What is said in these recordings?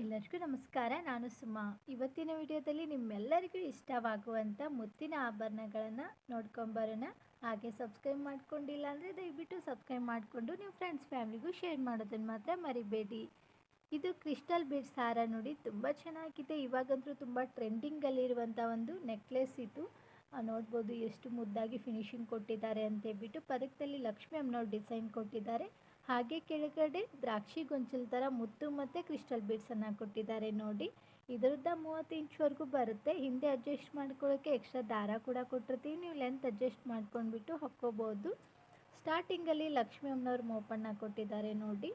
ಎಲ್ಲರಿಗೂ ನಮಸ್ಕಾರ. ನಾನು ಸುಮಾ. ಇವತ್ತಿನ ವಿಡಿಯೋದಲ್ಲಿ ನಿಮ್ಮೆಲ್ಲರಿಗೂ ಇಷ್ಟವಾಗುವಂಥ ಮುತ್ತಿನ ಆಭರಣಗಳನ್ನು ನೋಡ್ಕೊಂಬರೋಣ ಹಾಗೆ ಸಬ್ಸ್ಕ್ರೈಬ್ ಮಾಡ್ಕೊಂಡಿಲ್ಲ ಅಂದರೆ ದಯವಿಟ್ಟು ಸಬ್ಸ್ಕ್ರೈಬ್ ಮಾಡಿಕೊಂಡು ನಿಮ್ಮ ಫ್ರೆಂಡ್ಸ್ ಫ್ಯಾಮಿಲಿಗೂ ಶೇರ್ ಮಾಡೋದನ್ನು ಮಾತ್ರ ಮರಿಬೇಡಿ. ಇದು ಕ್ರಿಸ್ಟಲ್ ಬೀಡ್ ಸಾರ ನೋಡಿ ತುಂಬ ಚೆನ್ನಾಗಿದೆ. ಇವಾಗಂತೂ ತುಂಬ ಟ್ರೆಂಡಿಂಗಲ್ಲಿರುವಂಥ ಒಂದು ನೆಕ್ಲೆಸ್ ಇದು. ನೋಡ್ಬೋದು ಎಷ್ಟು ಮುದ್ದಾಗಿ ಫಿನಿಶಿಂಗ್ ಕೊಟ್ಟಿದ್ದಾರೆ ಅಂತೇಳ್ಬಿಟ್ಟು ಪದಕದಲ್ಲಿ ಲಕ್ಷ್ಮಿ ಅಮ್ಮನವ್ರು ಡಿಸೈನ್ ಕೊಟ್ಟಿದ್ದಾರೆ. ಹಾಗೆ ಕೆಳಗಡೆ ದ್ರಾಕ್ಷಿ ಗೊಂಚಲ್ ಥರ ಮುತ್ತು ಮತ್ತು ಕ್ರಿಸ್ಟಲ್ ಬೀಡ್ಸನ್ನು ಕೊಟ್ಟಿದ್ದಾರೆ ನೋಡಿ. ಇದರದ್ದ ಮೂವತ್ತು ಇಂಚ್ವರೆಗೂ ಬರುತ್ತೆ. ಹಿಂದೆ ಅಡ್ಜಸ್ಟ್ ಮಾಡ್ಕೊಳ್ಳೋಕ್ಕೆ ಎಕ್ಸ್ಟ್ರಾ ದಾರ ಕೂಡ ಕೊಟ್ಟಿರ್ತೀವಿ. ನೀವು ಲೆಂತ್ ಅಡ್ಜಸ್ಟ್ ಮಾಡ್ಕೊಂಡ್ಬಿಟ್ಟು ಹಾಕ್ಕೋಬೋದು. ಸ್ಟಾರ್ಟಿಂಗಲ್ಲಿ ಲಕ್ಷ್ಮಿ ಅಮ್ಮನವ್ರ ಮೋಪಣ್ಣ ಕೊಟ್ಟಿದ್ದಾರೆ ನೋಡಿ.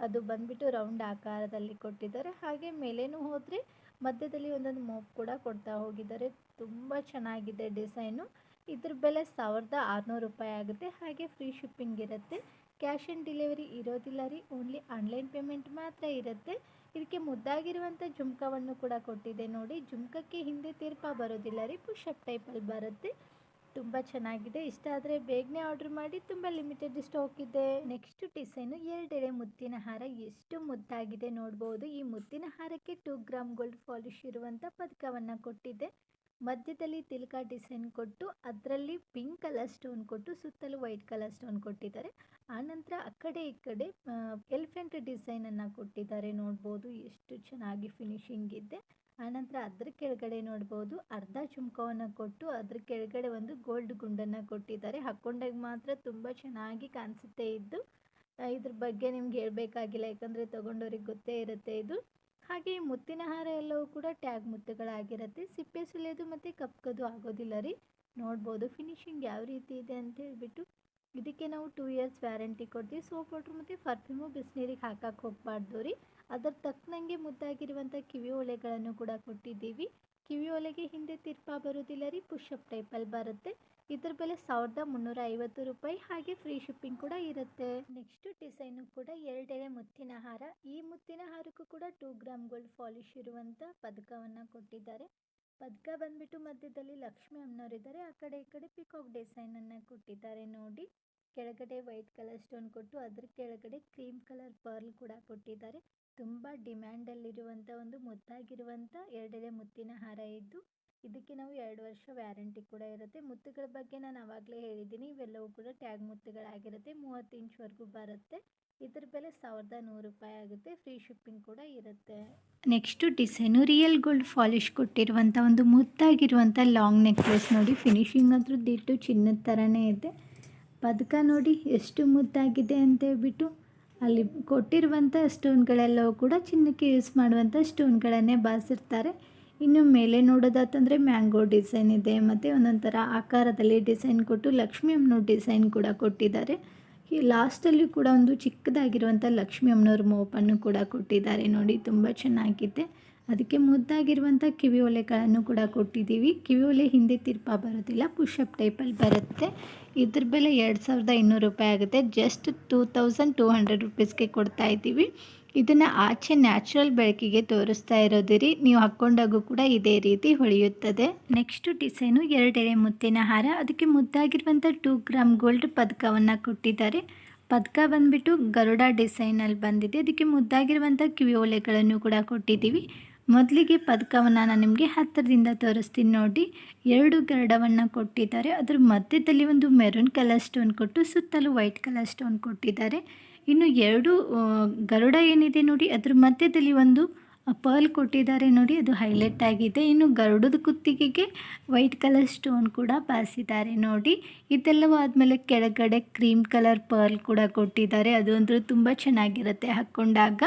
ಅದು ಬಂದ್ಬಿಟ್ಟು ರೌಂಡ್ ಆಕಾರದಲ್ಲಿ ಕೊಟ್ಟಿದ್ದಾರೆ. ಹಾಗೆ ಮೇಲೇನೂ ಹೋದರೆ ಮಧ್ಯದಲ್ಲಿ ಒಂದೊಂದು ಮೋಪ್ ಕೂಡ ಕೊಡ್ತಾ ಹೋಗಿದ್ದಾರೆ. ತುಂಬ ಚೆನ್ನಾಗಿದೆ ಡಿಸೈನು. ಇದ್ರ ಬೆಲೆ ಸಾವಿರದ ಆರುನೂರು ರೂಪಾಯಿ ಆಗುತ್ತೆ. ಹಾಗೆ ಫ್ರೀ ಶಿಪ್ಪಿಂಗ್ ಇರುತ್ತೆ. ಕ್ಯಾಶ್ ಆನ್ ಡೆಲಿವರಿ ಇರೋದಿಲ್ಲ ರೀ. ಓನ್ಲಿ ಆನ್ಲೈನ್ ಪೇಮೆಂಟ್ ಮಾತ್ರ ಇರುತ್ತೆ. ಇದಕ್ಕೆ ಮುದ್ದಾಗಿರುವಂಥ ಜುಮ್ಕವನ್ನು ಕೂಡ ಕೊಟ್ಟಿದೆ ನೋಡಿ. ಜುಮ್ಕಕ್ಕೆ ಹಿಂದೆ ತೀರ್ಪ ಬರೋದಿಲ್ಲ ರೀ. ಪುಷಪ್ ಟೈಪಲ್ಲಿ ಬರುತ್ತೆ. ತುಂಬ ಚೆನ್ನಾಗಿದೆ. ಇಷ್ಟ ಆದರೆ ಬೇಗನೆ ಆರ್ಡ್ರ್ ಮಾಡಿ. ತುಂಬ ಲಿಮಿಟೆಡ್ ಸ್ಟಾಕ್ ಇದೆ. ನೆಕ್ಸ್ಟ್ ಡಿಸೈನು ಎರಡೆಡೆ ಮುತ್ತಿನ ಹಾರ. ಎಷ್ಟು ಮುದ್ದಾಗಿದೆ ನೋಡ್ಬೋದು. ಈ ಮುತ್ತಿನ ಹಾರಕ್ಕೆ ಟೂ ಗ್ರಾಮ್ ಗೋಲ್ಡ್ ಪಾಲಿಶ್ ಇರುವಂಥ ಪದಕವನ್ನು ಕೊಟ್ಟಿದೆ. ಮಧ್ಯದಲ್ಲಿ ತಿಲ್ಕ ಡಿಸೈನ್ ಕೊಟ್ಟು, ಅದರಲ್ಲಿ ಪಿಂಕ್ ಕಲರ್ ಸ್ಟೋನ್ ಕೊಟ್ಟು, ಸುತ್ತಲೂ ವೈಟ್ ಕಲರ್ ಸ್ಟೋನ್ ಕೊಟ್ಟಿದ್ದಾರೆ. ಆನಂತರ ಆ ಕಡೆ ಈ ಕಡೆ ಎಲಿಫೆಂಟ್ ಡಿಸೈನನ್ನು ಕೊಟ್ಟಿದ್ದಾರೆ. ನೋಡ್ಬೋದು ಎಷ್ಟು ಚೆನ್ನಾಗಿ ಫಿನಿಶಿಂಗ್ ಇದೆ. ಆನಂತರ ಅದ್ರ ಕೆಳಗಡೆ ನೋಡ್ಬೋದು, ಅರ್ಧ ಚುಮ್ಕವನ್ನು ಕೊಟ್ಟು, ಅದ್ರ ಕೆಳಗಡೆ ಒಂದು ಗೋಲ್ಡ್ ಗುಂಡನ್ನು ಕೊಟ್ಟಿದ್ದಾರೆ. ಹಾಕ್ಕೊಂಡಾಗ ಮಾತ್ರ ತುಂಬ ಚೆನ್ನಾಗಿ ಕಾಣಿಸುತ್ತೆ ಇದ್ದು ಇದ್ರ ಬಗ್ಗೆ ನಿಮ್ಗೆ ಹೇಳಬೇಕಾಗಿಲ್ಲ. ಯಾಕಂದರೆ ತೊಗೊಂಡವ್ರಿಗೆ ಗೊತ್ತೇ ಇರುತ್ತೆ ಇದು. ಹಾಗೆ ಮುತ್ತಿನ ಹಾರ ಎಲ್ಲವೂ ಕೂಡ ಟ್ಯಾಗ್ ಮುತ್ತುಗಳಾಗಿರುತ್ತೆ. ಸಿಪ್ಪೆ ಸುಲಿಯೋದು ಮತ್ತು ಕಪ್ಕೋದು ಆಗೋದಿಲ್ಲ ರೀ. ನೋಡ್ಬೋದು ಫಿನಿಶಿಂಗ್ ಯಾವ ರೀತಿ ಇದೆ ಅಂತ ಹೇಳ್ಬಿಟ್ಟು. ಇದಕ್ಕೆ ನಾವು ಟೂ ಇಯರ್ಸ್ ವ್ಯಾರಂಟಿ ಕೊಡ್ತೀವಿ. ಸೋಪ್ ವಾಟ್ರ್ ಮತ್ತು ಪರ್ಫ್ಯೂಮು ಬಿಸಿನೀರಿಗೆ ಹಾಕಕ್ಕೆ ಹೋಗಬಾರ್ದು ರೀ. ಅದರ ತಕ್ಕನಂಗೆ ಮುದ್ದಾಗಿರುವಂಥ ಕಿವಿ ಒಲೆಗಳನ್ನು ಕೂಡ ಕೊಟ್ಟಿದ್ದೀವಿ. ಕಿವಿ ಒಲೆಗೆ ಹಿಂದೆ ತಿರ್ಪಾ ಬರೋದಿಲ್ಲ ರೀ. ಪುಷಪ್ ಟೈಪಲ್ಲಿ ಬರುತ್ತೆ. ಇದ್ರ ಬೆಲೆ ಸಾವಿರದ ಮುನ್ನೂರ ಐವತ್ತು ರೂಪಾಯಿ ಹಾಗೆ ಫ್ರೀ ಶಿಪ್ಪಿಂಗ್ ಕೂಡ ಇರುತ್ತೆ. ನೆಕ್ಸ್ಟ್ ಡಿಸೈನು ಕೂಡ ಎರಡೆಳೆ ಮುತ್ತಿನ ಹಾರ. ಈ ಮುತ್ತಿನ ಹಾರಕ್ಕೂ ಕೂಡ ಟೂ ಗ್ರಾಮ್ ಗೋಲ್ಡ್ ಪಾಲಿಶ್ ಇರುವಂತ ಪದಕವನ್ನ ಕೊಟ್ಟಿದ್ದಾರೆ. ಪದಕ ಬಂದ್ಬಿಟ್ಟು ಮಧ್ಯದಲ್ಲಿ ಲಕ್ಷ್ಮಿ ಅಮ್ಮನವರಿದ್ದಾರೆ ಆ ಕಡೆ ಈ ಕಡೆ ಪಿಕಾಕ್ ಅನ್ನ ಕೊಟ್ಟಿದ್ದಾರೆ ನೋಡಿ. ಕೆಳಗಡೆ ವೈಟ್ ಕಲರ್ ಸ್ಟೋನ್ ಕೊಟ್ಟು ಅದ್ರ ಕೆಳಗಡೆ ಕ್ರೀಮ್ ಕಲರ್ ಪರ್ಲ್ ಕೂಡ ಕೊಟ್ಟಿದ್ದಾರೆ. ತುಂಬಾ ತುಂಬ ಡಿಮ್ಯಾಂಡಲ್ಲಿರುವಂಥ ಒಂದು ಮುದ್ದಾಗಿರುವಂಥ ಎರಡೆಳೆ ಮುತ್ತಿನ ಹಾರ ಇದ್ದು ಇದಕ್ಕೆ ನಾವು ಎರಡು ವರ್ಷ ವ್ಯಾರಂಟಿ ಕೂಡ ಇರುತ್ತೆ. ಮುತ್ತುಗಳ ಬಗ್ಗೆ ನಾನು ಆವಾಗಲೇ ಹೇಳಿದ್ದೀನಿ. ಇವೆಲ್ಲವೂ ಕೂಡ ಟ್ಯಾಗ್ ಮುತ್ತುಗಳಾಗಿರುತ್ತೆ. ಮೂವತ್ತು ಇಂಚ್ವರೆಗೂ ಬರುತ್ತೆ. ಇದ್ರ ಬೆಲೆ ಸಾವಿರದ ನೂರು ರೂಪಾಯಿ ಆಗುತ್ತೆ. ಫ್ರೀ ಶಿಪ್ಪಿಂಗ್ ಕೂಡ ಇರುತ್ತೆ. Next design real gold polish ಕೊಟ್ಟಿರುವಂಥ ಒಂದು ಮುತ್ತಾಗಿರುವಂಥ ಲಾಂಗ್ ನೆಕ್ಲೆಸ್ ನೋಡಿ. ಫಿನಿಶಿಂಗ್ ಅಂತೂ ದಿಟ್ಟು ಚಿನ್ನದ ಥರನೇ ಇದೆ. ಪದಕ ನೋಡಿ ಎಷ್ಟು ಮುದ್ದಾಗಿದೆ ಅಂತ ಹೇಳ್ಬಿಟ್ಟು ಅಲ್ಲಿ ಕೊಟ್ಟಿರುವಂಥ ಸ್ಟೋನ್ಗಳೆಲ್ಲವೂ ಕೂಡ ಚಿನ್ನಕ್ಕೆ ಯೂಸ್ ಮಾಡುವಂಥ ಸ್ಟೋನ್ಗಳನ್ನೇ ಬಾಸಿರ್ತಾರೆ ಇನ್ನು ಮೇಲೆ ನೋಡೋದಾತಂದರೆ ಮ್ಯಾಂಗೋ ಡಿಸೈನ್ ಇದೆ, ಮತ್ತು ಒಂದೊಂಥರ ಥರ ಆಕಾರದಲ್ಲಿ ಡಿಸೈನ್ ಕೊಟ್ಟು ಲಕ್ಷ್ಮಿ ಅಮ್ಮನವ್ರ ಡಿಸೈನ್ ಕೂಡ ಕೊಟ್ಟಿದ್ದಾರೆ. ಈ ಲಾಸ್ಟಲ್ಲಿ ಕೂಡ ಒಂದು ಚಿಕ್ಕದಾಗಿರುವಂಥ ಲಕ್ಷ್ಮಿ ಅಮ್ಮನವ್ರ ಮೋಪನ್ನು ಕೂಡ ಕೊಟ್ಟಿದ್ದಾರೆ ನೋಡಿ, ತುಂಬ ಚೆನ್ನಾಗಿದೆ. ಅದಕ್ಕೆ ಮುದ್ದಾಗಿರುವಂಥ ಕಿವಿ ಒಲೆಗಳನ್ನು ಕೂಡ ಕೊಟ್ಟಿದ್ದೀವಿ. ಕಿವಿ ಒಲೆ ಹಿಂದೆ ತಿರ್ಪ ಬರೋದಿಲ್ಲ ಪುಷಪ್ ಟೈಪಲ್ಲಿ ಬರುತ್ತೆ. ಇದ್ರ ಬೆಲೆ ಎರಡು ಸಾವಿರದ ಇನ್ನೂರು ರೂಪಾಯಿ ಆಗುತ್ತೆ. Just two thousand two hundred ರುಪೀಸ್ಗೆ ಕೊಡ್ತಾ ಇದ್ದೀವಿ. ಇದನ್ನು ಆಚೆ ನ್ಯಾಚುರಲ್ ಬೆಳಕಿಗೆ ತೋರಿಸ್ತಾ ಇರೋದಿರಿ. ನೀವು ಹಾಕ್ಕೊಂಡಾಗೂ ಕೂಡ ಇದೇ ರೀತಿ ಹೊಳೆಯುತ್ತದೆ. ನೆಕ್ಸ್ಟ್ ಡಿಸೈನು ಎರಡೆಳೆ ಮುತ್ತಿನ ಹಾರ. ಅದಕ್ಕೆ ಮುದ್ದಾಗಿರುವಂಥ ಟೂ ಗ್ರಾಮ್ ಗೋಲ್ಡ್ ಪದಕವನ್ನು ಕೊಟ್ಟಿದ್ದಾರೆ. ಪದಕ ಬಂದ್ಬಿಟ್ಟು ಗರುಡ ಡಿಸೈನಲ್ಲಿ ಬಂದಿದೆ. ಅದಕ್ಕೆ ಮುದ್ದಾಗಿರುವಂಥ ಕಿವಿಯೋಲೆಗಳನ್ನು ಕೂಡ ಕೊಟ್ಟಿದ್ದೀವಿ. ಮೊದಲಿಗೆ ಪದಕವನ್ನು ನಾನು ನಿಮಗೆ ಹತ್ತಿರದಿಂದ ತೋರಿಸ್ತೀನಿ ನೋಡಿ. ಎರಡು ಗರಡವನ್ನು ಕೊಟ್ಟಿದ್ದಾರೆ. ಅದ್ರ ಮಧ್ಯದಲ್ಲಿ ಒಂದು ಮೆರೂನ್ ಕಲರ್ ಸ್ಟೋನ್ ಕೊಟ್ಟು ಸುತ್ತಲೂ ವೈಟ್ ಕಲರ್ ಸ್ಟೋನ್ ಕೊಟ್ಟಿದ್ದಾರೆ. ಇನ್ನು ಎರಡು ಗರುಡ ಏನಿದೆ ನೋಡಿ, ಅದ್ರ ಮಧ್ಯದಲ್ಲಿ ಒಂದು ಪರ್ಲ್ ಕೊಟ್ಟಿದ್ದಾರೆ ನೋಡಿ, ಅದು ಹೈಲೈಟ್ ಆಗಿದೆ. ಇನ್ನು ಗರುಡದ ಕುತ್ತಿಗೆಗೆ ವೈಟ್ ಕಲರ್ ಸ್ಟೋನ್ ಕೂಡ ಬಾರಿಸಿದ್ದಾರೆ ನೋಡಿ. ಇದೆಲ್ಲವೂ ಆದಮೇಲೆ ಕೆಳಗಡೆ ಕ್ರೀಮ್ ಕಲರ್ ಪರ್ಲ್ ಕೂಡ ಕೊಟ್ಟಿದ್ದಾರೆ. ಅದು ಅಂದರೆ ತುಂಬ ಚೆನ್ನಾಗಿರುತ್ತೆ ಹಾಕ್ಕೊಂಡಾಗ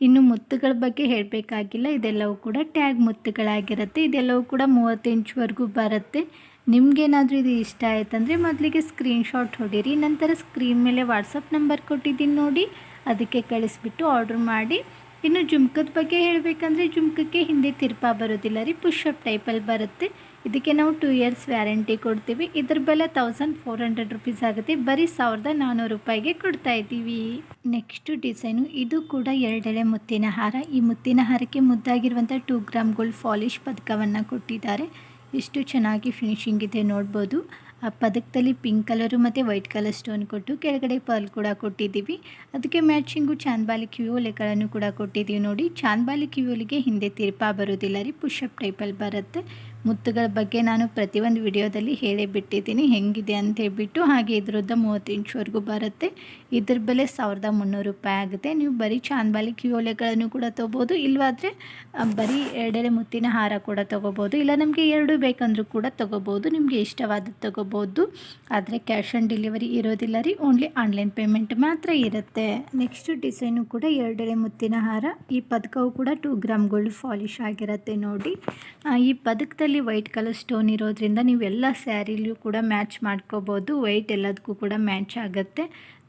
ಇನ್ನು ಮುತ್ತುಗಳ ಬಗ್ಗೆ ಹೇಳಬೇಕಾಗಿಲ್ಲ, ಇದೆಲ್ಲವೂ ಕೂಡ ಟ್ಯಾಗ್ ಮುತ್ತುಗಳಾಗಿರುತ್ತೆ. ಇದೆಲ್ಲವೂ ಕೂಡ ಮೂವತ್ತು ಇಂಚ್ವರೆಗೂ ಬರುತ್ತೆ. ನಿಮಗೇನಾದರೂ ಇದು ಇಷ್ಟ ಆಯ್ತಂದರೆ ಮೊದಲಿಗೆ ಸ್ಕ್ರೀನ್ಶಾಟ್ ಹೊಡೀರಿ ನಂತರ ಸ್ಕ್ರೀನ್ ಮೇಲೆ ವಾಟ್ಸಪ್ ನಂಬರ್ ಕೊಟ್ಟಿದ್ದೀನಿ ನೋಡಿ, ಅದಕ್ಕೆ ಕಳಿಸ್ಬಿಟ್ಟು ಆರ್ಡ್ರ್ ಮಾಡಿ. ಇನ್ನು ಜುಮ್ಕದ ಬಗ್ಗೆ ಹೇಳಬೇಕಂದ್ರೆ ಜುಮ್ಕಕ್ಕೆ ಹಿಂದೆ ತಿರ್ಪ ಬರೋದಿಲ್ಲ ರೀ ಪುಷಪ್ ಟೈಪಲ್ಲಿ ಬರುತ್ತೆ. ಇದಕ್ಕೆ ನಾವು ಟೂ ಇಯರ್ಸ್ ವ್ಯಾರಂಟಿ ಕೊಡ್ತೀವಿ. ಇದ್ರ ಬೆಲೆ ತೌಸಂಡ್ ಫೋರ್ ಹಂಡ್ರೆಡ್ ರುಪೀಸ್ ಆಗುತ್ತೆ. ಬರೀ ಸಾವಿರದ ನಾನ್ನೂರು ರೂಪಾಯಿಗೆ ಕೊಡ್ತಾ ಇದ್ದೀವಿ. ನೆಕ್ಸ್ಟು ಡಿಸೈನು ಇದು ಕೂಡ ಎರಡೆಳೆ ಮುತ್ತಿನ ಹಾರ. ಈ ಮುತ್ತಿನ ಹಾರಕ್ಕೆ ಮುದ್ದಾಗಿರುವಂಥ ಟೂ ಗ್ರಾಮ್ ಗೋಲ್ಡ್ ಫಾಲಿಶ್ ಪದಕವನ್ನು ಕೊಟ್ಟಿದ್ದಾರೆ. ಎಷ್ಟು ಚೆನ್ನಾಗಿ ಫಿನಿಶಿಂಗ್ ಇದೆ ನೋಡ್ಬೋದು. ಆ ಪದಕದಲ್ಲಿ ಪಿಂಕ್ ಕಲರು ಮತ್ತು ವೈಟ್ ಕಲರ್ ಸ್ಟೋನ್ ಕೊಟ್ಟು ಕೆಳಗಡೆ ಪರ್ಲ್ ಕೂಡ ಕೊಟ್ಟಿದ್ದೀವಿ. ಅದಕ್ಕೆ ಮ್ಯಾಚಿಂಗು ಚಾಂದ್ಬಾಲಿ ಕಿವಿಯೋಲೆಗಳನ್ನು ಕೂಡ ಕೊಟ್ಟಿದ್ದೀವಿ ನೋಡಿ. ಚಾಂದ್ಬಾಲಿ ಕಿವಿಯೋಲಿಗೆ ಹಿಂದೆ ತಿರುಪಾ ಬರೋದಿಲ್ಲ ರೀ ಪುಷಪ್ ಟೈಪಲ್ಲಿ ಬರುತ್ತೆ. ಮುತ್ತುಗಳ ಬಗ್ಗೆ ನಾನು ಪ್ರತಿಯೊಂದು ವಿಡಿಯೋದಲ್ಲಿ ಹೇಳೇ ಬಿಟ್ಟಿದ್ದೀನಿ ಹೆಂಗಿದೆ ಅಂತ ಹೇಳ್ಬಿಟ್ಟು ಹಾಗೆ ಇದ್ರದ್ದು ಮೂವತ್ತು ಇಂಚ್ವರೆಗೂ ಬರುತ್ತೆ. ಇದ್ರ ಬೆಲೆ ಸಾವಿರದ ಮುನ್ನೂರು ರೂಪಾಯಿ ಆಗುತ್ತೆ. ನೀವು ಬರೀ ಚಾಂದ್ಬಾಲಿ ಕಿಯೋಲೆಗಳನ್ನು ಕೂಡ ತೊಗೋಬೋದು. ಇಲ್ಲವಾದರೆ ಬರೀ ಎರಡೆಲೆ ಮುತ್ತಿನ ಹಾರ ಕೂಡ ತೊಗೋಬೋದು. ಇಲ್ಲ, ನಮಗೆ ಎರಡು ಬೇಕಂದ್ರೂ ಕೂಡ ತೊಗೋಬೋದು. ನಿಮಗೆ ಇಷ್ಟವಾದದ್ದು ತೊಗೋಬೋದು. ಆದರೆ ಕ್ಯಾಶ್ ಆನ್ ಡೆಲಿವರಿ ಇರೋದಿಲ್ಲ ರೀ. ಓನ್ಲಿ ಆನ್ಲೈನ್ ಪೇಮೆಂಟ್ ಮಾತ್ರ ಇರುತ್ತೆ. ನೆಕ್ಸ್ಟ್ ಡಿಸೈನು ಕೂಡ ಎರಡೆಳೆ ಮುತ್ತಿನ ಹಾರ. ಈ ಪದಕವು ಕೂಡ ಟೂ ಗ್ರಾಮ್ ಗೋಲ್ಡ್ ಫಾಲಿಶ್ ಆಗಿರುತ್ತೆ ನೋಡಿ. ಈ ಪದಕದಲ್ಲಿ ವೈಟ್ ಕಲರ್ ಸ್ಟೋನ್ ಇರೋದ್ರಿಂದ ನೀವೆಲ್ಲ ಸ್ಯಾರಿಲೂ ಕೂಡ ಮ್ಯಾಚ್ ಮಾಡ್ಕೋಬೋದು. ವೈಟ್ ಎಲ್ಲದಕ್ಕೂ ಕೂಡ ಮ್ಯಾಚ್ ಆಗುತ್ತೆ.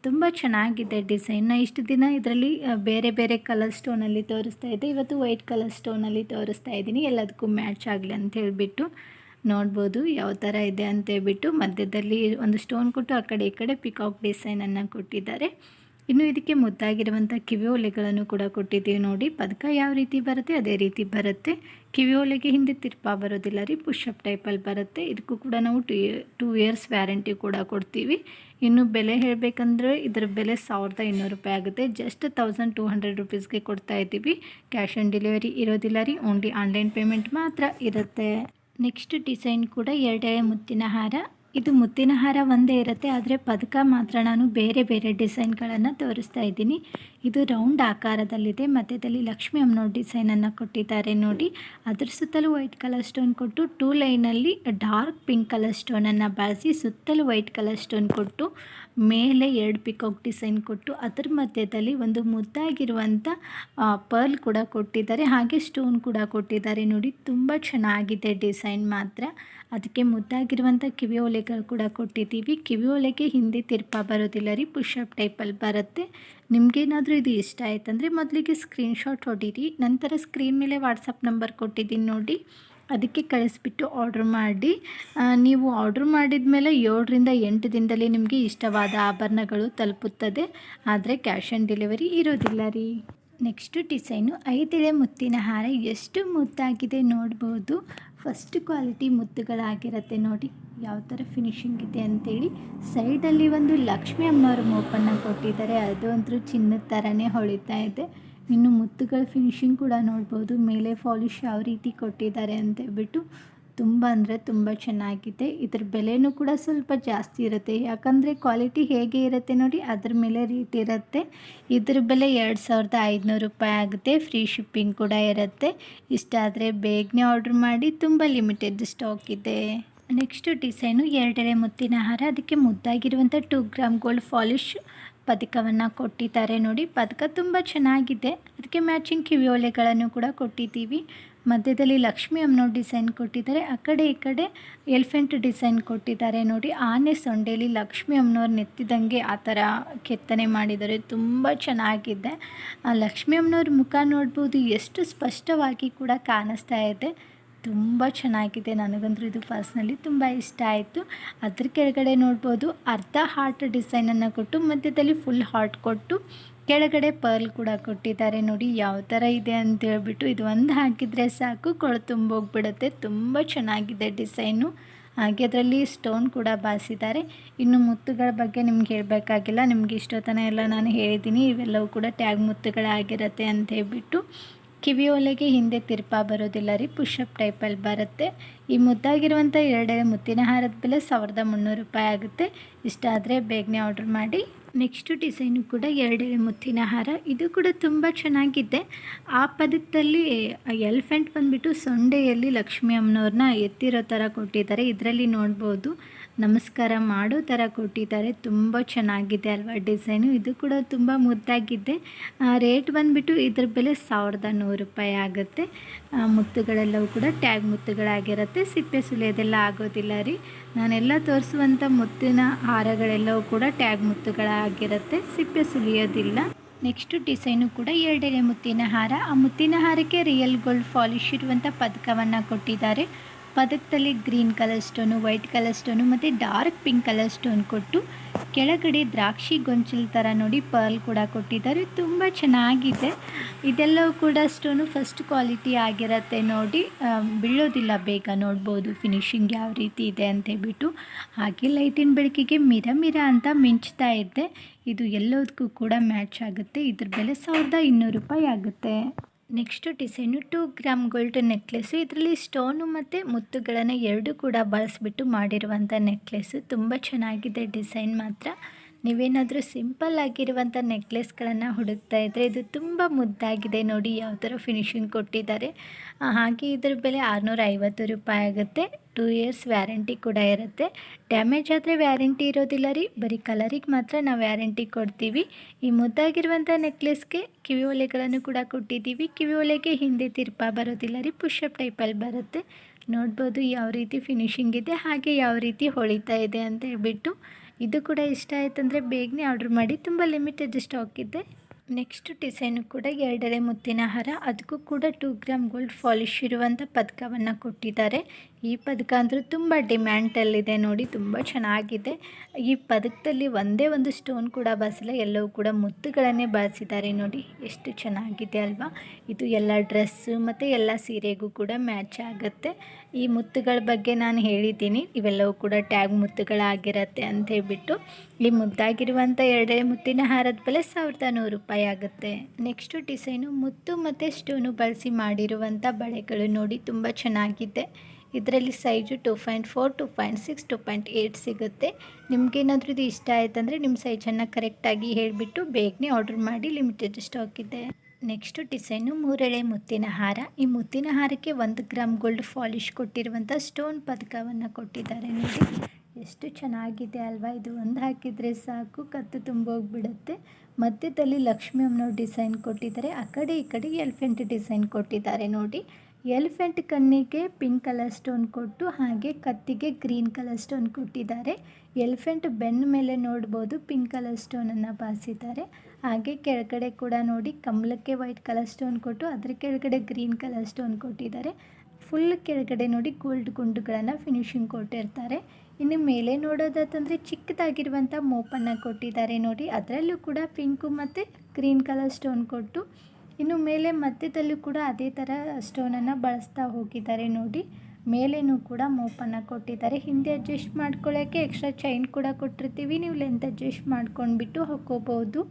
ತುಂಬ ಚೆನ್ನಾಗಿದೆ ಡಿಸೈನ್. ಇಷ್ಟು ದಿನ ಇದರಲ್ಲಿ ಬೇರೆ ಬೇರೆ ಕಲರ್ ಸ್ಟೋನಲ್ಲಿ ತೋರಿಸ್ತಾ ಇದ್ದೆ. ಇವತ್ತು ವೈಟ್ ಕಲರ್ ಸ್ಟೋನಲ್ಲಿ ತೋರಿಸ್ತಾ ಇದ್ದೀನಿ. ಎಲ್ಲದಕ್ಕೂ ಮ್ಯಾಚ್ ಆಗಲಿ ಅಂತ ಹೇಳಿಬಿಟ್ಟು ನೋಡ್ಬೋದು ಯಾವ ಥರ ಇದೆ ಅಂತ ಹೇಳ್ಬಿಟ್ಟು ಮಧ್ಯದಲ್ಲಿ ಒಂದು ಸ್ಟೋನ್ ಕೊಟ್ಟು ಆ ಕಡೆ ಈ ಕಡೆ ಪಿಕಾಕ್ ಡಿಸೈನನ್ನು ಕೊಟ್ಟಿದ್ದಾರೆ. ಇನ್ನು ಇದಕ್ಕೆ ಮುದ್ದಾಗಿರುವಂಥ ಕಿವಿಯೋಲೆಗಳನ್ನು ಕೂಡ ಕೊಟ್ಟಿದ್ದೀವಿ ನೋಡಿ. ಪದಕ ಯಾವ ರೀತಿ ಬರುತ್ತೆ? ಅದೇ ರೀತಿ ಬರುತ್ತೆ. ಕಿವಿಯೋಲೆಗೆ ಹಿಂದೆ ತಿರ್ಪ ಬರೋದಿಲ್ಲ ರೀ. ಪುಷಪ್ ಟೈಪಲ್ಲಿ ಬರುತ್ತೆ. ಇದಕ್ಕೂ ಕೂಡ ನಾವು ಟು ಟೂ ಇಯರ್ಸ್ ವ್ಯಾರಂಟಿ ಕೂಡ ಕೊಡ್ತೀವಿ. ಇನ್ನು ಬೆಲೆ ಹೇಳಬೇಕಂದ್ರೆ ಇದರ ಬೆಲೆ ಸಾವಿರದ ಇನ್ನೂರು ರೂಪಾಯಿ ಆಗುತ್ತೆ. ಜಸ್ಟ್ ತೌಸಂಡ್ ಟೂ ಹಂಡ್ರೆಡ್ ರುಪೀಸ್ಗೆ ಕೊಡ್ತಾ ಇದ್ದೀವಿ. ಕ್ಯಾಶ್ ಆನ್ ಡೆಲಿವರಿ ಇರೋದಿಲ್ಲ ರೀ. ಓನ್ಲಿ ಆನ್ಲೈನ್ ಪೇಮೆಂಟ್ ಮಾತ್ರ ಇರುತ್ತೆ. ನೆಕ್ಸ್ಟ್ ಡಿಸೈನ್ ಕೂಡ ಎರಡೇ ಮುತ್ತಿನ ಹಾರ. ಇದು ಮುತ್ತಿನ ಹಾರ ಒಂದೇ ಇರುತ್ತೆ, ಆದರೆ ಪದಕ ಮಾತ್ರ ನಾನು ಬೇರೆ ಬೇರೆ ಡಿಸೈನ್ಗಳನ್ನು ತೋರಿಸ್ತಾ ಇದ್ದೀನಿ. ಇದು ರೌಂಡ್ ಆಕಾರದಲ್ಲಿದೆ ಮಧ್ಯದಲ್ಲಿ ಲಕ್ಷ್ಮಿ ಅಮ್ಮನೋ ಡಿಸೈನನ್ನು ಕೊಟ್ಟಿದ್ದಾರೆ ನೋಡಿ. ಅದ್ರ ಸುತ್ತಲೂ ವೈಟ್ ಕಲರ್ ಸ್ಟೋನ್ ಕೊಟ್ಟು, ಟೂ ಲೈನಲ್ಲಿ ಡಾರ್ಕ್ ಪಿಂಕ್ ಕಲರ್ ಸ್ಟೋನನ್ನು ಬಳಸಿ ಸುತ್ತಲೂ ವೈಟ್ ಕಲರ್ ಸ್ಟೋನ್ ಕೊಟ್ಟು, ಮೇಲೆ ಎರಡು ಪಿಕಾಕ್ ಡಿಸೈನ್ ಕೊಟ್ಟು, ಅದರ ಮಧ್ಯದಲ್ಲಿ ಒಂದು ಮುದ್ದಾಗಿರುವಂಥ ಪರ್ಲ್ ಕೂಡ ಕೊಟ್ಟಿದ್ದಾರೆ. ಹಾಗೆ ಸ್ಟೋನ್ ಕೂಡ ಕೊಟ್ಟಿದ್ದಾರೆ ನೋಡಿ, ತುಂಬ ಚೆನ್ನಾಗಿದೆ ಡಿಸೈನ್ ಮಾತ್ರ. ಅದಕ್ಕೆ ಮುದ್ದಾಗಿರುವಂಥ ಕಿವಿ ಒಲೆಗಳು ಕೂಡ ಕೊಟ್ಟಿದ್ದೀವಿ. ಕಿವಿ ಒಲೆಗೆ ಹಿಂದೆ ತಿರ್ಪ ಬರೋದಿಲ್ಲ ರೀ ಪುಷಪ್ ಟೈಪಲ್ಲಿ ಬರುತ್ತೆ. ನಿಮಗೇನಾದರೂ ಇದು ಇಷ್ಟ ಆಯ್ತಂದರೆ ಮೊದಲಿಗೆ ಸ್ಕ್ರೀನ್ಶಾಟ್ ಹೊಡೀರಿ. ನಂತರ ಸ್ಕ್ರೀನ್ ಮೇಲೆ ವಾಟ್ಸಪ್ ನಂಬರ್ ಕೊಟ್ಟಿದ್ದೀನಿ ನೋಡಿ. ಅದಕ್ಕೆ ಕಳಿಸ್ಬಿಟ್ಟು ಆರ್ಡ್ರ್ ಮಾಡಿ. ನೀವು ಆರ್ಡ್ರ್ ಮಾಡಿದ ಮೇಲೆ ಏಳರಿಂದ ಎಂಟು ದಿನದಲ್ಲಿ ನಿಮಗೆ ಇಷ್ಟವಾದ ಆಭರಣಗಳು ತಲುಪುತ್ತದೆ. ಆದರೆ ಕ್ಯಾಶ್ ಆನ್ ಡೆಲಿವರಿ ಇರೋದಿಲ್ಲ ರೀ. ನೆಕ್ಸ್ಟು ಡಿಸೈನು ಐದೆಳೆ ಮುತ್ತಿನ ಹಾರ. ಎಷ್ಟು ಮುದ್ದಾಗಿದೆ ನೋಡ್ಬೋದು. ಫಸ್ಟ್ ಕ್ವಾಲಿಟಿ ಮುತ್ತುಗಳಾಗಿರುತ್ತೆ ನೋಡಿ. ಯಾವ ಥರ ಫಿನಿಶಿಂಗ್ ಇದೆ ಅಂತೇಳಿ. ಸೈಡಲ್ಲಿ ಒಂದು ಲಕ್ಷ್ಮಿ ಅಮ್ಮನವ್ರ ಮೋಪನ್ನು ಕೊಟ್ಟಿದ್ದಾರೆ. ಅದು ಚಿನ್ನದ ಥರನೇ ಹೊಳಿತಾ ಇದೆ. ಇನ್ನು ಮುತ್ತುಗಳ ಫಿನಿಶಿಂಗ್ ಕೂಡ ನೋಡ್ಬೋದು. ಮೇಲೆ ಫಾಲಿಶ್ ಯಾವ ರೀತಿ ಕೊಟ್ಟಿದ್ದಾರೆ ಅಂತ ಹೇಳ್ಬಿಟ್ಟು ತುಂಬ ಅಂದರೆ ತುಂಬ ಚೆನ್ನಾಗಿದೆ. ಇದ್ರ ಬೆಲೆನೂ ಕೂಡ ಸ್ವಲ್ಪ ಜಾಸ್ತಿ ಇರುತ್ತೆ. ಯಾಕಂದರೆ ಕ್ವಾಲಿಟಿ ಹೇಗೆ ಇರುತ್ತೆ ನೋಡಿ, ಅದ್ರ ಮೇಲೆ ರೇಟ್ ಇರುತ್ತೆ. ಇದ್ರ ಬೆಲೆ ಎರಡು ಸಾವಿರದ ಐದುನೂರು ರೂಪಾಯಿ ಆಗುತ್ತೆ. ಫ್ರೀ ಶಿಪ್ಪಿಂಗ್ ಕೂಡ ಇರುತ್ತೆ. ಇಷ್ಟ ಆದರೆ ಬೇಗನೆ ಆರ್ಡ್ರ್ ಮಾಡಿ, ತುಂಬ ಲಿಮಿಟೆಡ್ ಸ್ಟಾಕ್ ಇದೆ. ನೆಕ್ಸ್ಟ್ ಡಿಸೈನು ಎರಡೆಳೆ ಮುತ್ತಿನ ಹಾರ. ಅದಕ್ಕೆ ಮುದ್ದಾಗಿರುವಂಥ ಟೂ ಗ್ರಾಮ್ ಗೋಲ್ಡ್ ಫಾಲಿಶ್ ಪದಕವನ್ನು ಕೊಟ್ಟಿದ್ದಾರೆ ನೋಡಿ. ಪದಕ ತುಂಬ ಚೆನ್ನಾಗಿದೆ. ಅದಕ್ಕೆ ಮ್ಯಾಚಿಂಗ್ ಕಿವಿಯೋಲೆಗಳನ್ನು ಕೂಡ ಕೊಟ್ಟಿದ್ದೀವಿ. ಮಧ್ಯದಲ್ಲಿ ಲಕ್ಷ್ಮಿ ಅಮ್ಮನೋ ಡಿಸೈನ್ ಕೊಟ್ಟಿದ್ದಾರೆ. ಆ ಕಡೆ ಈ ಕಡೆ ಎಲಿಫೆಂಟ್ ಡಿಸೈನ್ ಕೊಟ್ಟಿದ್ದಾರೆ ನೋಡಿ. ಆನೆ ಸೊಂಡೇಲಿ ಲಕ್ಷ್ಮಿ ಅಮ್ಮನವ್ರು ನೆತ್ತಿದಂಗೆ ಆ ಥರ ಕೆತ್ತನೆ ಮಾಡಿದ್ದಾರೆ. ತುಂಬ ಚೆನ್ನಾಗಿದೆ. ಆ ಲಕ್ಷ್ಮಿ ಅಮ್ಮನವ್ರ ಮುಖ ನೋಡ್ಬೋದು. ಎಷ್ಟು ಸ್ಪಷ್ಟವಾಗಿ ಕೂಡ ಕಾಣಿಸ್ತಾ ಇದೆ. ತುಂಬ ಚೆನ್ನಾಗಿದೆ. ನನಗಂತೂ ಇದು ಪರ್ಸ್ನಲಿ ತುಂಬ ಇಷ್ಟ ಆಯಿತು. ಅದ್ರ ಕೆಳಗಡೆ ನೋಡ್ಬೋದು ಅರ್ಧ ಹಾರ್ಟ್ ಡಿಸೈನನ್ನು ಕೊಟ್ಟು ಮಧ್ಯದಲ್ಲಿ ಫುಲ್ ಹಾರ್ಟ್ ಕೊಟ್ಟು ಕೆಳಗಡೆ ಪರ್ಲ್ ಕೂಡ ಕೊಟ್ಟಿದ್ದಾರೆ ನೋಡಿ, ಯಾವ ಥರ ಇದೆ ಅಂತ ಹೇಳ್ಬಿಟ್ಟು ಇದು ಒಂದು ಹಾಕಿದರೆ ಸಾಕು, ಕೊಳ ತುಂಬೋಗ್ಬಿಡುತ್ತೆ. ತುಂಬ ಚೆನ್ನಾಗಿದೆ ಡಿಸೈನು. ಹಾಗೆ ಅದರಲ್ಲಿ ಸ್ಟೋನ್ ಕೂಡ ಬಾಸಿದ್ದಾರೆ. ಇನ್ನು ಮುತ್ತುಗಳ ಬಗ್ಗೆ ನಿಮ್ಗೆ ಹೇಳಬೇಕಾಗಿಲ್ಲ, ನಿಮ್ಗೆ ಇಷ್ಟೊತ್ತನ ಎಲ್ಲ ನಾನು ಹೇಳಿದ್ದೀನಿ. ಇವೆಲ್ಲವೂ ಕೂಡ ಟ್ಯಾಗ್ ಮುತ್ತುಗಳಾಗಿರುತ್ತೆ ಅಂತ ಹೇಳ್ಬಿಟ್ಟು. ಒಲೆಗೆ ಹಿಂದೆ ತಿರ್ಪ ಬರೋದಿಲ್ಲ ರೀ ಪುಷಪ್ ಟೈಪಲ್ಲಿ ಬರುತ್ತೆ. ಈ ಮುದ್ದಾಗಿರುವಂಥ ಎರಡೇ ಮುತ್ತಿನ ಹಾರದ ಬೆಲೆ ಸಾವಿರದ ಮುನ್ನೂರು ರೂಪಾಯಿ ಆಗುತ್ತೆ. ಇಷ್ಟ ಆದರೆ ಬೇಗನೆ ಆರ್ಡ್ರ್ ಮಾಡಿ. ನೆಕ್ಸ್ಟ್ ಡಿಸೈನು ಕೂಡ ಎರಡೆರಡು ಮುತ್ತಿನ ಹಾರ. ಇದು ಕೂಡ ತುಂಬ ಚೆನ್ನಾಗಿದೆ. ಆ ಪದಕದಲ್ಲಿ ಎಲಿಫೆಂಟ್ ಬಂದುಬಿಟ್ಟು ಸೊಂಡೆಯಲ್ಲಿ ಲಕ್ಷ್ಮಿ ಅಮ್ಮನವ್ರನ್ನ ಎತ್ತಿರೋ ಥರ ಕೊಟ್ಟಿದ್ದಾರೆ. ಇದರಲ್ಲಿ ನೋಡ್ಬೋದು. ನಮಸ್ಕಾರ ಮಾಡೋ ಥರ ಕೊಟ್ಟಿದ್ದಾರೆ. ತುಂಬ ಚೆನ್ನಾಗಿದೆ ಅಲ್ವಾ ಡಿಸೈನು? ಇದು ಕೂಡ ತುಂಬ ಮುದ್ದಾಗಿದೆ. ರೇಟ್ ಬಂದುಬಿಟ್ಟು ಇದ್ರ ಬೆಲೆ ಸಾವಿರದ ನೂರು ರೂಪಾಯಿ ಆಗುತ್ತೆ. ಮುತ್ತುಗಳೆಲ್ಲವೂ ಕೂಡ ಟ್ಯಾಗ್ ಮುತ್ತುಗಳಾಗಿರುತ್ತೆ. ಸಿಪ್ಪೆ ಸುಲಿಯೋದೆಲ್ಲ ಆಗೋದಿಲ್ಲ ರೀ. ನಾನೆಲ್ಲ ತೋರಿಸುವಂಥ ಮುತ್ತಿನ ಹಾರಗಳೆಲ್ಲವೂ ಕೂಡ ಟ್ಯಾಗ್ ಮುತ್ತುಗಳಾಗಿರುತ್ತೆ. ಸಿಪ್ಪೆ ಸುಲಿಯೋದಿಲ್ಲ. ನೆಕ್ಸ್ಟ್ ಡಿಸೈನು ಕೂಡ ಎರಡೆಲೆ ಮುತ್ತಿನ ಹಾರ. ಆ ಮುತ್ತಿನ ಹಾರಕ್ಕೆ ರಿಯಲ್ ಗೋಲ್ಡ್ ಫಾಲಿಶ್ ಇರುವಂಥ ಪದಕವನ್ನು ಕೊಟ್ಟಿದ್ದಾರೆ. ಪದಕದಲ್ಲಿ green colour stone, white colour stone ಮತ್ತು ಡಾರ್ಕ್ ಪಿಂಕ್ ಕಲರ್ ಸ್ಟೋನ್ ಕೊಟ್ಟು ಕೆಳಗಡೆ ದ್ರಾಕ್ಷಿ ಗೊಂಚಲು ಥರ ನೋಡಿ ಪರ್ಲ್ ಕೂಡ ಕೊಟ್ಟಿದ್ದಾರೆ. ತುಂಬ ಚೆನ್ನಾಗಿದೆ. ಇದೆಲ್ಲವೂ ಕೂಡ ಸ್ಟೋನು ಫಸ್ಟ್ ಕ್ವಾಲಿಟಿ ಆಗಿರತ್ತೆ ನೋಡಿ. ಬೀಳೋದಿಲ್ಲ ಬೇಗ ನೋಡ್ಬೋದು ಫಿನಿಶಿಂಗ್ ಯಾವ ರೀತಿ ಇದೆ ಅಂತ ಹೇಳ್ಬಿಟ್ಟು. ಹಾಗೆ ಲೈಟಿನ ಬೆಳಕಿಗೆ ಮಿರ ಮಿರ ಅಂತ ಮಿಂಚ್ತಾ ಇದ್ದೆ. ಇದು ಎಲ್ಲದಕ್ಕೂ ಕೂಡ ಮ್ಯಾಚ್ ಆಗುತ್ತೆ. ಇದ್ರ ಬೆಲೆ ಸಾವಿರದ ಇನ್ನೂರು ರೂಪಾಯಿ ಆಗುತ್ತೆ. Next design two gram gold necklace ಇದರಲ್ಲಿ ಸ್ಟೋನು ಮತ್ತು ಮುತ್ತುಗಳನ್ನು ಎರಡೂ ಕೂಡ ಬಳಸಿಬಿಟ್ಟು ಮಾಡಿರುವಂಥ ನೆಕ್ಲೆಸ್ಸು ತುಂಬ ಚೆನ್ನಾಗಿದೆ ಡಿಸೈನ್ ಮಾತ್ರ. ನೀವೇನಾದರೂ ಸಿಂಪಲ್ ಆಗಿರುವಂಥ ನೆಕ್ಲೆಸ್ಗಳನ್ನು ಹುಡುಕ್ತಾ ಇದ್ದರೆ ಇದು ತುಂಬ ಮುದ್ದಾಗಿದೆ ನೋಡಿ, ಯಾವ ಥರ ಫಿನಿಶಿಂಗ್ ಕೊಟ್ಟಿದ್ದಾರೆ. ಹಾಗೆ ಇದ್ರ ಬೆಲೆ ಆರುನೂರ ಐವತ್ತು ರೂಪಾಯಿ ಆಗುತ್ತೆ. ಟೂ ಇಯರ್ಸ್ ವ್ಯಾರಂಟಿ ಕೂಡ ಇರುತ್ತೆ. ಡ್ಯಾಮೇಜ್ ಆದರೆ ವ್ಯಾರಂಟಿ ಇರೋದಿಲ್ಲ ರೀ. ಬರೀ ಕಲರಿಗೆ ಮಾತ್ರ ನಾವು ವ್ಯಾರಂಟಿ ಕೊಡ್ತೀವಿ. ಈ ಮುದ್ದಾಗಿರುವಂಥ ನೆಕ್ಲೆಸ್ಗೆ ಕಿವಿ ಒಲೆಗಳನ್ನು ಕೂಡ ಕೊಟ್ಟಿದ್ದೀವಿ. ಕಿವಿ ಒಲೆಗೆ ಹಿಂದೆ ತಿರ್ಪ ಬರೋದಿಲ್ಲ ರೀ ಪುಷಪ್ ಟೈಪಲ್ಲಿ ಬರುತ್ತೆ. ನೋಡ್ಬೋದು ಯಾವ ರೀತಿ ಫಿನಿಶಿಂಗ್ ಇದೆ, ಹಾಗೆ ಯಾವ ರೀತಿ ಹೊಳಿತಾ ಇದೆ ಅಂತ ಹೇಳ್ಬಿಟ್ಟು ಇದು ಕೂಡ ಇಷ್ಟ ಆಯ್ತಂದರೆ ಬೇಗನೆ ಆರ್ಡ್ರ್ ಮಾಡಿ. ತುಂಬ ಲಿಮಿಟೆಡ್ ಸ್ಟಾಕ್ ಇದೆ. ನೆಕ್ಸ್ಟ್ ಡಿಸೈನು ಕೂಡ ಎರಡನೇ ಮುತ್ತಿನ ಹಾರ. ಅದಕ್ಕೂ ಕೂಡ ಟೂ ಗ್ರಾಮ್ ಗೋಲ್ಡ್ ಫಾಲಿಶ್ ಇರುವಂಥ ಪದಕವನ್ನು ಕೊಟ್ಟಿದ್ದಾರೆ. ಈ ಪದಕ ಅಂದರೂ ತುಂಬ ಡಿಮ್ಯಾಂಡಲ್ಲಿದೆ ನೋಡಿ, ತುಂಬ ಚೆನ್ನಾಗಿದೆ. ಈ ಪದಕದಲ್ಲಿ ಒಂದೇ ಒಂದು ಸ್ಟೋನ್ ಕೂಡ ಬಳಸಿಲ್ಲ ಎಲ್ಲವೂ ಕೂಡ ಮುತ್ತುಗಳನ್ನೇ ಬಳಸಿದ್ದಾರೆ ನೋಡಿ. ಎಷ್ಟು ಚೆನ್ನಾಗಿದೆ ಅಲ್ವಾ? ಇದು ಎಲ್ಲ ಡ್ರೆಸ್ಸು ಮತ್ತು ಎಲ್ಲ ಸೀರೆಗೂ ಕೂಡ ಮ್ಯಾಚ್ ಆಗುತ್ತೆ. ಈ ಮುತ್ತುಗಳ ಬಗ್ಗೆ ನಾನು ಹೇಳಿದ್ದೀನಿ, ಇವೆಲ್ಲವೂ ಕೂಡ ಟ್ಯಾಗ್ ಮುತ್ತುಗಳಾಗಿರತ್ತೆ ಅಂತ ಹೇಳ್ಬಿಟ್ಟು. ಈ ಮುದ್ದಾಗಿರುವಂಥ ಎರಡೇ ಮುತ್ತಿನ ಹಾರದ ಬೆಲೆ ಸಾವಿರದ ನೂರು ರೂಪಾಯಿ ಆಗುತ್ತೆ. ನೆಕ್ಸ್ಟು ಡಿಸೈನು ಮುತ್ತು ಮತ್ತು ಸ್ಟೋನು ಬಳಸಿ ಮಾಡಿರುವಂಥ ಬಳೆಗಳು ನೋಡಿ, ತುಂಬ ಚೆನ್ನಾಗಿದೆ. ಇದರಲ್ಲಿ size two point four two point six two point eight ಸಿಗುತ್ತೆ. ನಿಮಗೇನಾದರೂ ಇದು ಇಷ್ಟ ಆಯ್ತಂದರೆ ನಿಮ್ಮ ಸೈಜನ್ನು ಕರೆಕ್ಟಾಗಿ ಹೇಳಿಬಿಟ್ಟು ಬೇಗನೆ ಆರ್ಡ್ರ್ ಮಾಡಿ ಲಿಮಿಟೆಡ್ ಸ್ಟಾಕ್ ಇದೆ. ನೆಕ್ಸ್ಟು ಡಿಸೈನು ಮೂರೆಳೆ ಮುತ್ತಿನ ಹಾರ. ಈ ಮುತ್ತಿನ ಹಾರಕ್ಕೆ ಒಂದು ಗ್ರಾಮ್ ಗೋಲ್ಡ್ ಫಾಲಿಶ್ ಕೊಟ್ಟಿರುವಂಥ ಸ್ಟೋನ್ ಪದಕವನ್ನು ಕೊಟ್ಟಿದ್ದಾರೆ ನೋಡಿ. ಎಷ್ಟು ಚೆನ್ನಾಗಿದೆ ಅಲ್ವಾ? ಇದು ಒಂದು ಹಾಕಿದರೆ ಸಾಕು, ಕತ್ತು ತುಂಬೋಗ್ಬಿಡುತ್ತೆ. ಮಧ್ಯದಲ್ಲಿ ಲಕ್ಷ್ಮಿ ಅಮ್ಮನವ್ರು ಡಿಸೈನ್ ಕೊಟ್ಟಿದ್ದಾರೆ. ಆ ಕಡೆ ಈ ಕಡೆ ಎಲಿಫೆಂಟ್ ಡಿಸೈನ್ ಕೊಟ್ಟಿದ್ದಾರೆ ನೋಡಿ. ಎಲಿಫೆಂಟ್ ಕಣ್ಣಿಗೆ ಪಿಂಕ್ ಕಲರ್ ಸ್ಟೋನ್ ಕೊಟ್ಟು ಹಾಗೆ ಕತ್ತಿಗೆ ಗ್ರೀನ್ ಕಲರ್ ಸ್ಟೋನ್ ಕೊಟ್ಟಿದ್ದಾರೆ. ಎಲಿಫೆಂಟ್ ಬೆನ್ನ ಮೇಲೆ ನೋಡ್ಬೋದು ಪಿಂಕ್ ಕಲರ್ ಸ್ಟೋನನ್ನು ಬಾಸಿದ್ದಾರೆ ಹಾಗೆ ಕೆಳಗಡೆ ಕೂಡ ನೋಡಿ ಕಮಲಕ್ಕೆ ವೈಟ್ ಕಲರ್ ಸ್ಟೋನ್ ಕೊಟ್ಟು ಅದರ ಕೆಳಗಡೆ ಗ್ರೀನ್ ಕಲರ್ ಸ್ಟೋನ್ ಕೊಟ್ಟಿದ್ದಾರೆ. ಫುಲ್ ಕೆಳಗಡೆ ನೋಡಿ ಗೋಲ್ಡ್ ಗುಂಡುಗಳನ್ನು ಫಿನಿಶಿಂಗ್ ಕೊಟ್ಟಿರ್ತಾರೆ. ಇನ್ನು ಮೇಲೆ ನೋಡೋದಾತಂದರೆ ಚಿಕ್ಕದಾಗಿರುವಂಥ ಮೋಪನ್ನು ಕೊಟ್ಟಿದ್ದಾರೆ ನೋಡಿ. ಅದರಲ್ಲೂ ಕೂಡ ಪಿಂಕು ಮತ್ತು ಗ್ರೀನ್ ಕಲರ್ ಸ್ಟೋನ್ ಕೊಟ್ಟು ಇನ್ನು ಮೇಲೆ ಮಧ್ಯದಲ್ಲೂ ಕೂಡ ಅದೇ ಥರ ಸ್ಟೋನನ್ನು ಬಳಸ್ತಾ ಹೋಗಿದ್ದಾರೆ ನೋಡಿ. ಮೇಲೇನೂ ಕೂಡ ಮೋಪನ್ನು ಕೊಟ್ಟಿದ್ದಾರೆ. ಹಿಂದೆ ಅಡ್ಜಸ್ಟ್ ಮಾಡ್ಕೊಳ್ಳೋಕ್ಕೆ ಎಕ್ಸ್ಟ್ರಾ ಚೈನ್ ಕೂಡ ಕೊಟ್ಟಿರ್ತೀವಿ. ನೀವು ಲೆಂತ್ ಅಡ್ಜಸ್ಟ್ ಮಾಡ್ಕೊಂಡ್ಬಿಟ್ಟು ಹಾಕ್ಕೋಬೋದು.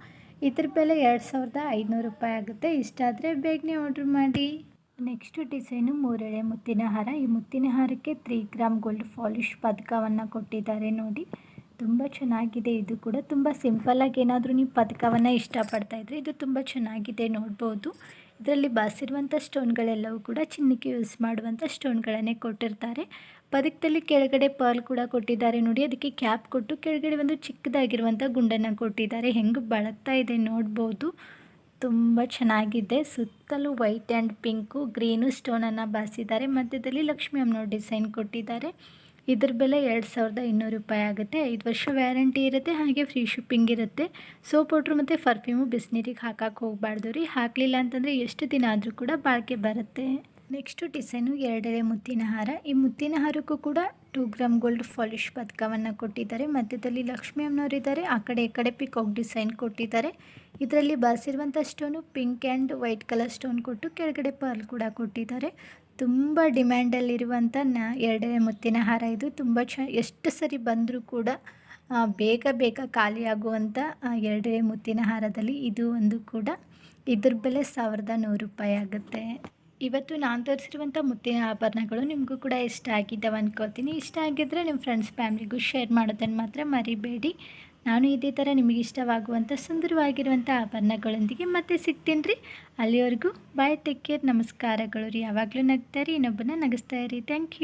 ಇದ್ರ ಬೆಲೆ ಎರಡು ಸಾವಿರದ ಐದುನೂರು ರೂಪಾಯಿ ಆಗುತ್ತೆ. ಇಷ್ಟ ಆದರೆ ಬೇಗನೆ ಆರ್ಡ್ರ್ ಮಾಡಿ. ನೆಕ್ಸ್ಟ್ ಡಿಸೈನು ಮೂರೆಳೆ ಮುತ್ತಿನ ಹಾರ. ಈ ಮುತ್ತಿನ ಹಾರಕ್ಕೆ ತ್ರೀ ಗ್ರಾಮ್ ಗೋಲ್ಡ್ ಫಾಲಿಶ್ ಪದಕವನ್ನು ಕೊಟ್ಟಿದ್ದಾರೆ ನೋಡಿ. ತುಂಬ ಚೆನ್ನಾಗಿದೆ. ಇದು ಕೂಡ ತುಂಬ ಸಿಂಪಲ್ಲಾಗಿ ಏನಾದರೂ ನೀವು ಪದಕವನ್ನು ಇಷ್ಟಪಡ್ತಾ ಇದ್ದರೆ ಇದು ತುಂಬ ಚೆನ್ನಾಗಿದೆ ನೋಡ್ಬೋದು. ಇದರಲ್ಲಿ ಬಾಸಿರುವಂಥ ಸ್ಟೋನ್ಗಳೆಲ್ಲವೂ ಕೂಡ ಚಿನ್ನಕ್ಕೆ ಯೂಸ್ ಮಾಡುವಂಥ ಸ್ಟೋನ್ಗಳನ್ನೇ ಕೊಟ್ಟಿರ್ತಾರೆ. ಪದಕದಲ್ಲಿ ಕೆಳಗಡೆ ಪರ್ಲ್ ಕೂಡ ಕೊಟ್ಟಿದ್ದಾರೆ ನೋಡಿ. ಅದಕ್ಕೆ ಕ್ಯಾಪ್ ಕೊಟ್ಟು ಕೆಳಗಡೆ ಒಂದು ಚಿಕ್ಕದಾಗಿರುವಂಥ ಗುಂಡನ್ನು ಕೊಟ್ಟಿದ್ದಾರೆ. ಹೆಂಗೆ ಬಳಕ್ತಾ ಇದೆ ನೋಡ್ಬೋದು. ತುಂಬ ಚೆನ್ನಾಗಿದೆ. ಸುತ್ತಲೂ ವೈಟ್ ಆ್ಯಂಡ್ ಪಿಂಕು ಗ್ರೀನು ಸ್ಟೋನನ್ನು ಬಾಸಿದ್ದಾರೆ. ಮಧ್ಯದಲ್ಲಿ ಲಕ್ಷ್ಮಿ ಅಮ್ಮನವ್ರ ಡಿಸೈನ್ ಕೊಟ್ಟಿದ್ದಾರೆ. ಇದ್ರ ಬೆಲೆ ಎರಡು ಸಾವಿರದ ಇನ್ನೂರು ರೂಪಾಯಿ ಆಗುತ್ತೆ. ಐದು ವರ್ಷ ವ್ಯಾರಂಟಿ ಇರುತ್ತೆ, ಹಾಗೆ ಫ್ರೀ ಶಿಪ್ಪಿಂಗ್ ಇರುತ್ತೆ. ಸೋಪ್ ಪೌಡ್ರು ಮತ್ತು ಫರ್ಫ್ಯೂಮು ಬಿಸಿನೀರಿಗೆ ಹಾಕಕ್ಕೆ ಹೋಗಬಾರ್ದು ರೀ. ಹಾಕಲಿಲ್ಲ ಅಂತಂದರೆ ಎಷ್ಟು ದಿನ ಆದರೂ ಕೂಡ ಬಾಳಿಕೆ ಬರುತ್ತೆ. ನೆಕ್ಸ್ಟು ಡಿಸೈನು ಎರಡನೇ ಮುತ್ತಿನ ಹಾರ. ಈ ಮುತ್ತಿನ ಹಾರಕ್ಕೂ ಕೂಡ ಟೂ ಗ್ರಾಮ್ ಗೋಲ್ಡ್ ಫಾಲಿಶ್ ಪದಕವನ್ನು ಕೊಟ್ಟಿದ್ದಾರೆ. ಮಧ್ಯದಲ್ಲಿ ಲಕ್ಷ್ಮಿ ಅಮ್ಮನವರಿದ್ದಾರೆ ಆ ಕಡೆ ಈ ಕಡೆ ಪಿಕಾಕ್ ಡಿಸೈನ್ ಕೊಟ್ಟಿದ್ದಾರೆ. ಇದರಲ್ಲಿ ಬಾರಿಸಿರುವಂಥ stone pink and white colour stone ಕೊಟ್ಟು ಕೆಳಗಡೆ ಪರ್ಲ್ ಕೂಡ ಕೊಟ್ಟಿದ್ದಾರೆ. ತುಂಬ ಡಿಮ್ಯಾಂಡಲ್ಲಿರುವಂಥ ನ ಎರಡನೇ ಮುತ್ತಿನ ಹಾರ ಇದು. ತುಂಬ ಚ, ಎಷ್ಟು ಸರಿ ಬಂದರೂ ಕೂಡ ಬೇಗ ಬೇಗ ಖಾಲಿಯಾಗುವಂಥ ಎರಡೇ ಮುತ್ತಿನ ಹಾರದಲ್ಲಿ ಇದು ಒಂದು ಕೂಡ ಇದ್ರ ಬೆಲೆ ಸಾವಿರದ ನೂರು ರೂಪಾಯಿ ಆಗುತ್ತೆ. ಇವತ್ತು ನಾನು ತೋರಿಸಿರುವಂಥ ಮುತ್ತಿನ ಆಭರಣಗಳು ನಿಮಗೂ ಕೂಡ ಇಷ್ಟ ಆಗಿದ್ದಾವೆ ಅಂದ್ಕೋತೀನಿ ಇಷ್ಟ ಆಗಿದ್ದರೆ ನಿಮ್ಮ ಫ್ರೆಂಡ್ಸ್ ಫ್ಯಾಮಿಲಿಗೂ ಶೇರ್ ಮಾಡೋದನ್ನು ಮಾತ್ರ ಮರಿಬೇಡಿ. ನಾನು ಇದೇ ಥರ ನಿಮಗೆ ಇಷ್ಟವಾಗುವಂಥ ಸುಂದರವಾಗಿರುವಂಥ ಆಭರಣಗಳೊಂದಿಗೆ ಮತ್ತೆ ಸಿಗ್ತೀನಿ ರೀ. ಅಲ್ಲಿವರೆಗೂ ಬಾಯ್ ಟೇಕ್ ಕೇರ್ ನಮಸ್ಕಾರಗಳು ರೀ. ಯಾವಾಗಲೂ ನಗ್ತಾ ರೀ ಇನ್ನೊಬ್ಬನ ನಗಿಸ್ತಾ ಇರಿ. Thank you